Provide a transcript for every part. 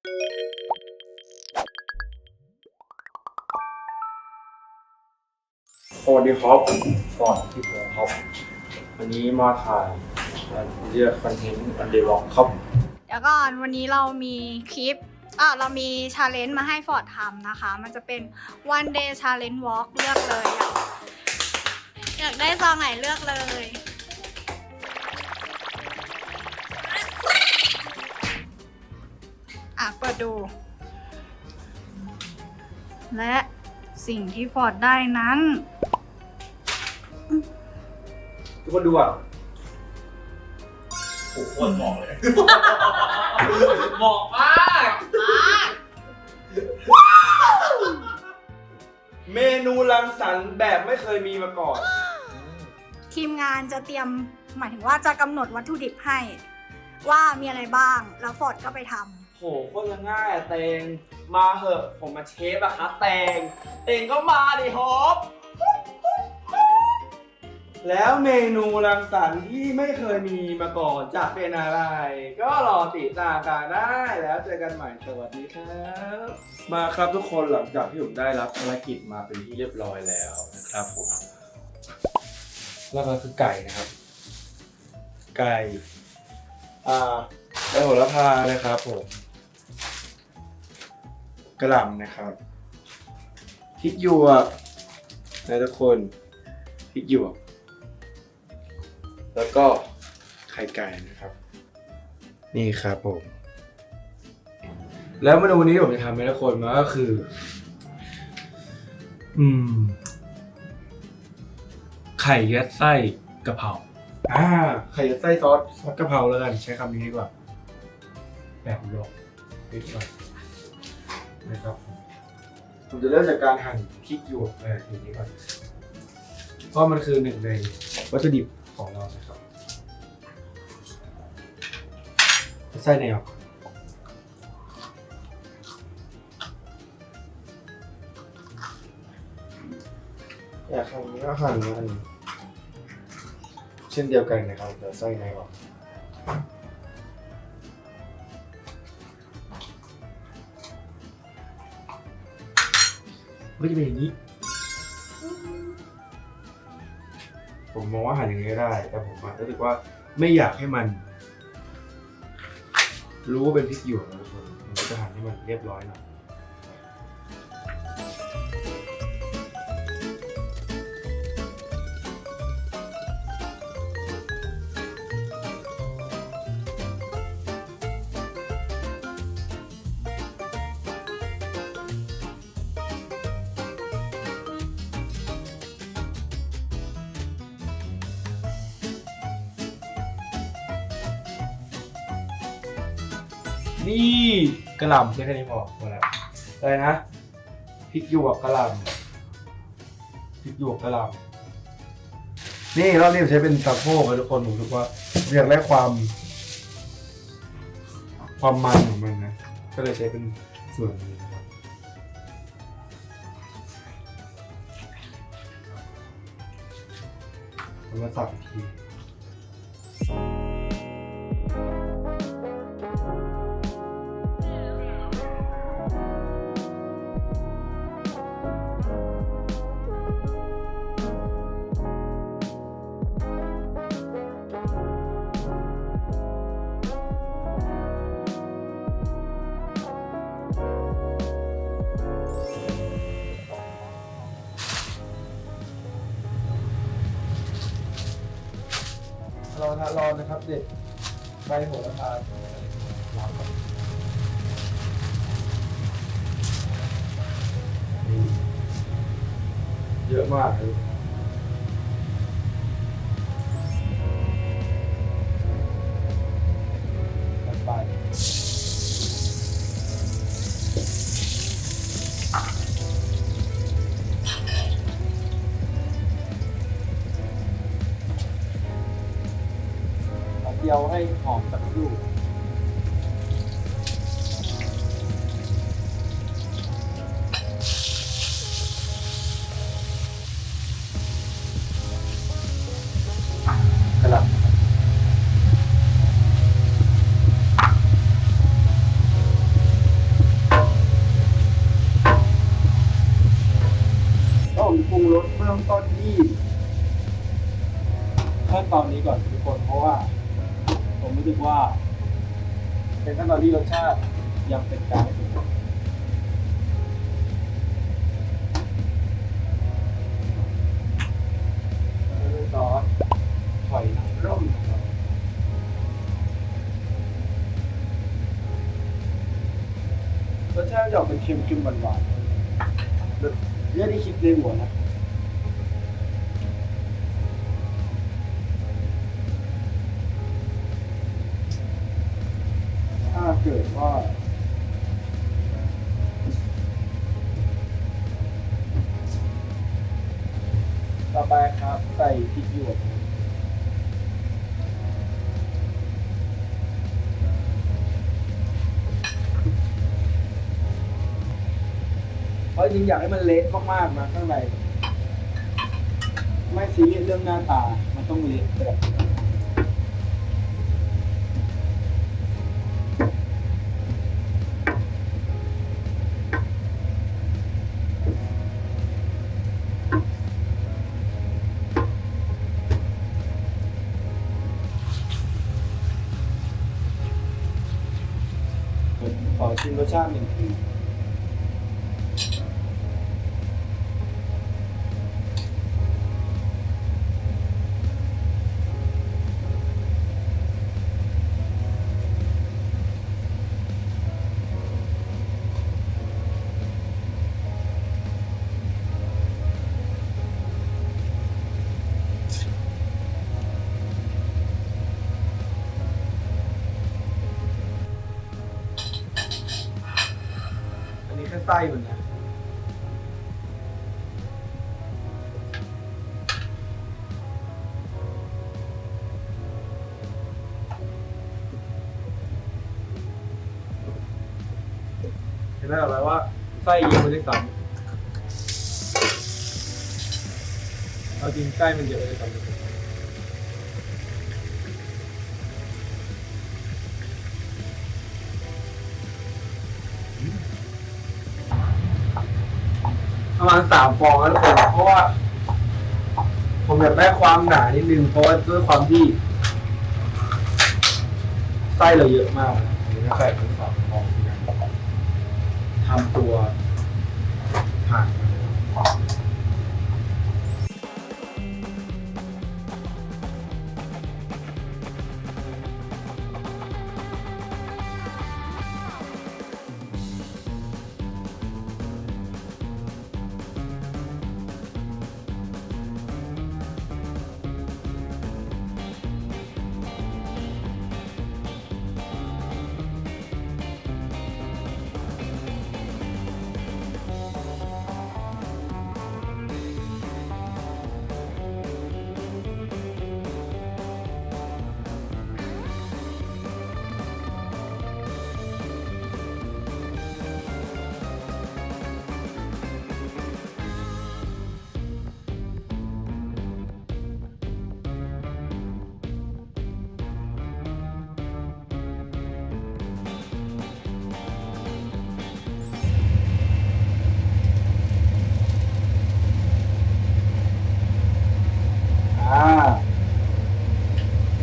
สวัสดีครับก่อนที่ผมครับ วันนี้มาถ่ายเรียกคอนเทนต์วันเดย์วอล์กครับ เดี๋ยวก่อนวันนี้เรามีคลิปอะเรามีชาเลนจ์มาให้ฟอร์ดทำนะคะ มันจะเป็น one day challenge walk เลือกเลย อยากอยากได้ซองไหนเลือกเลย ดดู และสิ่งที่ฟอร์ดได้นั้น ทุกคนดูอะโอ้โหโคตรเหมาะเลย เหมาะมากเมนูรังสรรค์แบบไม่เคยมีมาก่อน ทีมงานจะเตรียมหมายถึงว่าจะกำหนดวัตถุดิบให้ ว่ามีอะไรบ้าง แล้วฟอร์ดก็ไปทำ โหโคตรจะง่ายอะเตงมาเหอะผมมาเชฟอะครับเตงเตงก็มาดิฮอปแล้วเมนูรังสรรค์ที่ไม่เคยมีมาก่อนจะเป็นอะไร ก็รอติดตามกันได้แล้วเจอกันใหม่สวัสดีครับ มาครับทุกคนหลังจากที่ผมได้รับภารกิจมาเป็นที่เรียบร้อยแล้วนะครับผมแล้วก็คือไก่นะครับ ไก่ อ่าใบโหระพานะครับผม กระหล่ำนะครับพริกหยวกนะทุกคนพริกหยวก แล้วก็ไข่ไก่นะครับ นี่ครับผม แล้วเมนูนี้ที่ผมจะทำให้ทุกคนมาก็คือ อืม ไข่ยัดไส้กะเพราอ่าไข่ยัดไส้ซอสซอสกะเพราแล้วกันใช้คำนี้ดีกว่าแบบลอกนิดหน่อย นะครับผมผมจะเริ่มจากการหั่นพริกหยวกแบบนี้ก่อนเพราะมันคือหนึ่งในวัตถุดิบของเรานะครับไส้แนวอยากทำนี้ก็หั่นมันเช่นเดียวกันนะครับเดี๋ยวไส้ในออก ก็จะเป็นอย่างนี้ ผมมองว่าหันอย่างนี้ก็ได้ แต่ผมอะรู้สึกว่าไม่อยากให้มัน รู้ว่าเป็นพริกหยวกนะทุกคนผมก็จะหันให้มันเรียบร้อยหน่อย นี่กระหล่ำใช่แค่นี้พอพอแล้วอะไรนะพริกหยวกกระหล่ำพริกหยวกกระหล่ำนี่รอบนี้ผมใช้เป็นสะโพกนะทุกคนผมรู้สึกว่าอยากได้ความ ความมันของมันนะก็เลยใช้เป็นส่วนนี้นะครับแล้วมาสับอีกที รอนะรอนะครับเด็กใบโหระพาเยอะมากเลยียวให้หอมสักครู่กระหล่ำ ตอนที่รสชาติยังเป็นกลางซอสหอยนางรมรสชาติจะออกเป็นเค็มๆหวานๆเรื่องที่คิดในหัวนะ ถ้าเกิดว่าต่อไปครับใส่พริกหยวกเพราะจริงอยากให้มันเละมากๆนะข้างในไม่ซีเรียสเรื่องหน้าตา มันต้องเละแบบ ขอ สชาติหนึ่งทีอันนี้แค่ไส้มันนะเห็นไหมแบบว่าไส้เยอะมันได้ซ้ำเอาจริงไส้มันเยอะเลยซ้ำ ประมาณสามฟองแล้วผมเพราะว่า ผมอยากได้ความหนานิดนึงเพราะว่าด้วยความที่ไส้เราเยอะมากนะอันนี้ก็ใส่ทั้งสามฟองทีนั่นทำตัวผ่าน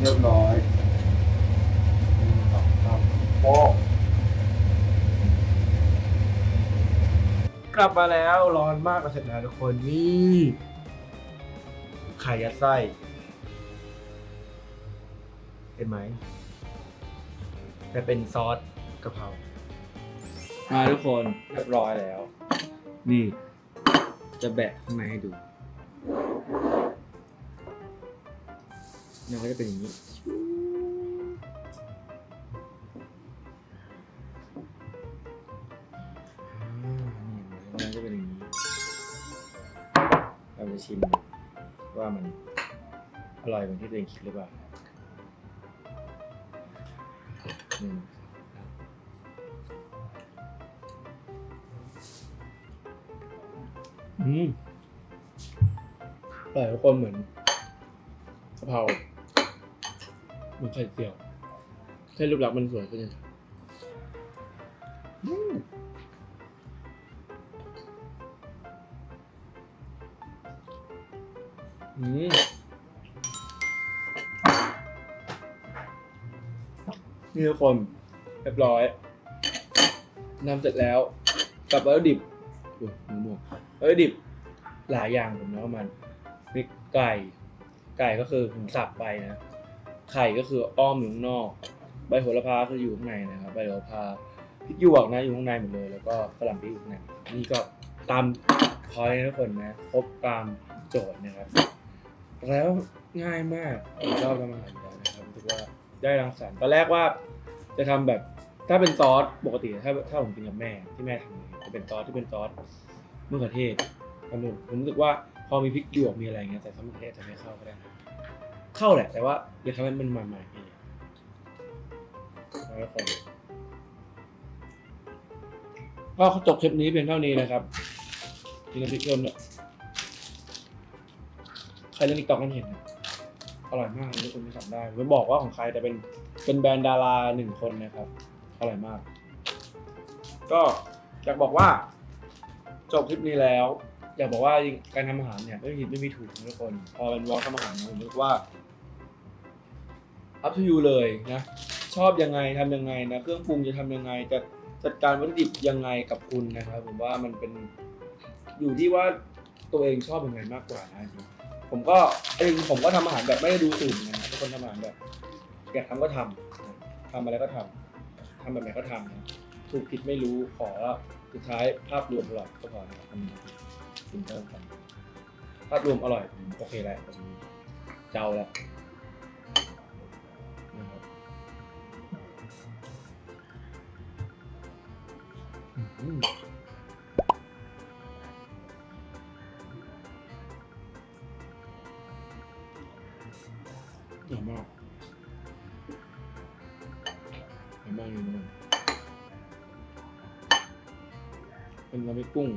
เรียบร้อยหนึ่งสองสามโป๊ะกลับมาแล้วร้อนมากก็เสร็จแล้วทุกคนนี่ไข่ยัดไส้เห็นไหมแต่เป็นซอสกะเพรามาทุกคนเรียบร้อยแล้ว นี่ จะแบะข้างในให้ดู เนี่ยก็จะเป็นอย่างนี้นี่มันก็จะเป็นอย่างนี้ เราจะชิมว่ามันอร่อยเหมือนที่ตัวเองคิดหรือเปล่าหนึ่งอืมแต่อยทุกคนเหมือนกะเพรา มือนไข่เจียวแค่รูปลักษณ์มันสวยขึ้นเฉยอืมอืมนี่ทุกคนเรียบร้อยนำเสร็จแล้วกับวัตถุดิบอุ้ยหมูหมวกวัตถุดิบหลายอย่างผมเนาะมันมีไก่ ไก่ก็คือผมสับไปนะ ไข่ก็คืออ้อมอยู่ข้างนอก ใบโหระพาคืออยู่ข้างในนะครับ ใบโหระพาพริกหยวกนะอยู่ข้างในหมดเลย แล้วก็กระหล่ำปลีอยู่ข้างในนี่ก็ตามพอยนะทุกคนนะครบตามโจทย์นะครับ แล้วง่ายมากผมชอบทำอาหารอยู่แล้วนะครับรู้สึกว่าได้รังสรรค์ตอนแรกว่าจะทำแบบถ้าเป็นซอสปกติถ้าถ้าผมกินกับแม่ที่แม่ทำจะเป็นซอสที่เป็นซอสมะเขือเทศผมผมรู้สึกว่าพอมีพริกหยวกมีอะไรเงี้ยแต่ซอสมะเขือเทศจะไม่เข้าก็ได้นะ เข้าแหละ แต่ว่าอยากทำให้มันใหม่ๆกแล้วคนก็จบคลิปนี้เพียงเท่านี้นะครับมีน้ำพริกเพิ่มเนี่ยใครเล่นติ๊กต็อกกันเห็น อร่อยมากทุกคนที่สั่งได้ไม่บอกว่าของใครแต่เป็นเป็นแบรนด์ดาราหนึ่งคนนะครับ อร่อยมาก ก็อยากบอกว่า จบคลิปนี้แล้ว อยากบอกว่าการทำอาหารเนี่ยไม่มีผิดไม่มีถูกนะทุกคน พอเป็นวอล์กทำอาหารนะผมรู้สึกว่า up to you เลยนะ ชอบยังไงทำยังไงนะ เครื่องปรุงจะทำยังไง จะจัดการวัตถุดิบยังไงกับคุณนะครับ ผมว่ามันเป็นอยู่ที่ว่าตัวเองชอบยังไงมากกว่านะจริงผมก็เองผมก็ทำอาหารแบบไม่ได้ดูสูตรนะทุกคนทำอาหารแบบอยากทำก็ทำนะทำอะไรก็ทำทำแบบไหนก็ทำนะถูกผิดไม่รู้ขอสุดท้ายภาพรวมอร่อยก็พอนะครับ ทำสิ่งที่เราทำภาพรวมอร่อย โอเคแล้วเจ้าแล้วนะครับอืมอร่อยมากอร่อยมากเลยนะเป็นน้ำพริกกุ้ง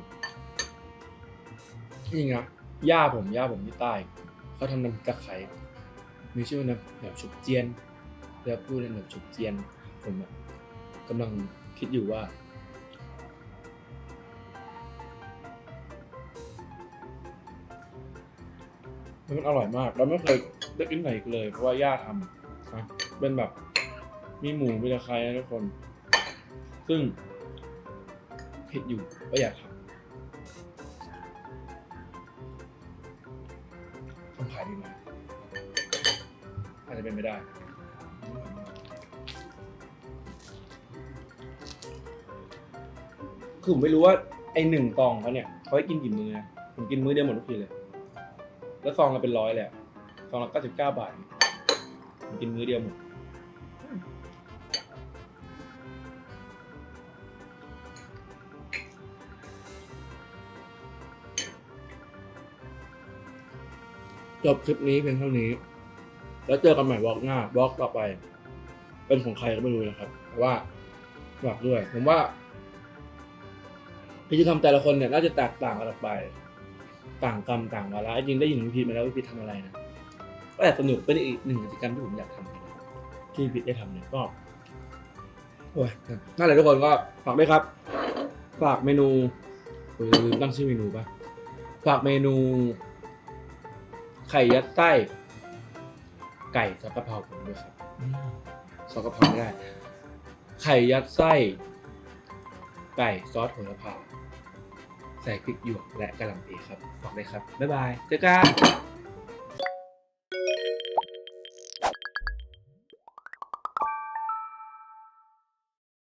นี่ไงย่าผมย่าผมที่ใต้เขาทำน้ำพริกตะไคร้มีชื่อว่าน้ำแบบฉุบเจียนแล้วพูดในแบบฉุบเจียน ผมกำลังคิดอยู่ว่า มันอร่อยมากเราไม่เคยได้กินไหนเลย เพราะว่าย่าทำนะเป็นแบบมีหมูมีตะไคร้นะทุกคน ซึ่งคิดอยู่ว่าอยากทำ จะเป็นไม่ได้ คือผมไม่รู้ว่าไอหนึ่งกล่องเขาเนี่ยเขาให้กินกี่มื้อนะผมกินมื้อเดียวหมดทุกทีเลย แล้วซองละเป็นร้อยเลยอะซองละเก้าสิบเก้าบาทผมกินมื้อเดียวหมด จบคลิปนี้เพียงเท่านี้ แล้วเจอกันใหม่วอล์กหน้าวอล์กต่อไป เป็นของใครก็ไม่รู้นะครับแต่ว่าฝากด้วย ผมว่าพิธีกรรมแต่ละคนเนี่ยน่าจะแตกต่างกันออกไป ต่างกรรมต่างวาระจริงได้ยินวิธีมาแล้ววิธีทำอะไรนะก็แอบสนุกเป็นอีกหนึ่งกิจกรรมที่ผมอยากทำนะที่พิธีได้ทำเนี่ยก็โอ้ยนั่นแหละทุกคนก็ฝากด้วยครับ ฝากเมนูโอ้ยลืมตั้งชื่อเมนูปะฝากเมนู ไข่ยัดไส้ ไก่ซอสกะเพราผมด้วยครับซอสกะเพราไม่ได้ไข่ยัดไส้ ไก่ซอสโหระพาใส่พริกหยวกและกระหล่ำปีครับบอกเลยครับ บ๊ายบายเจอกัน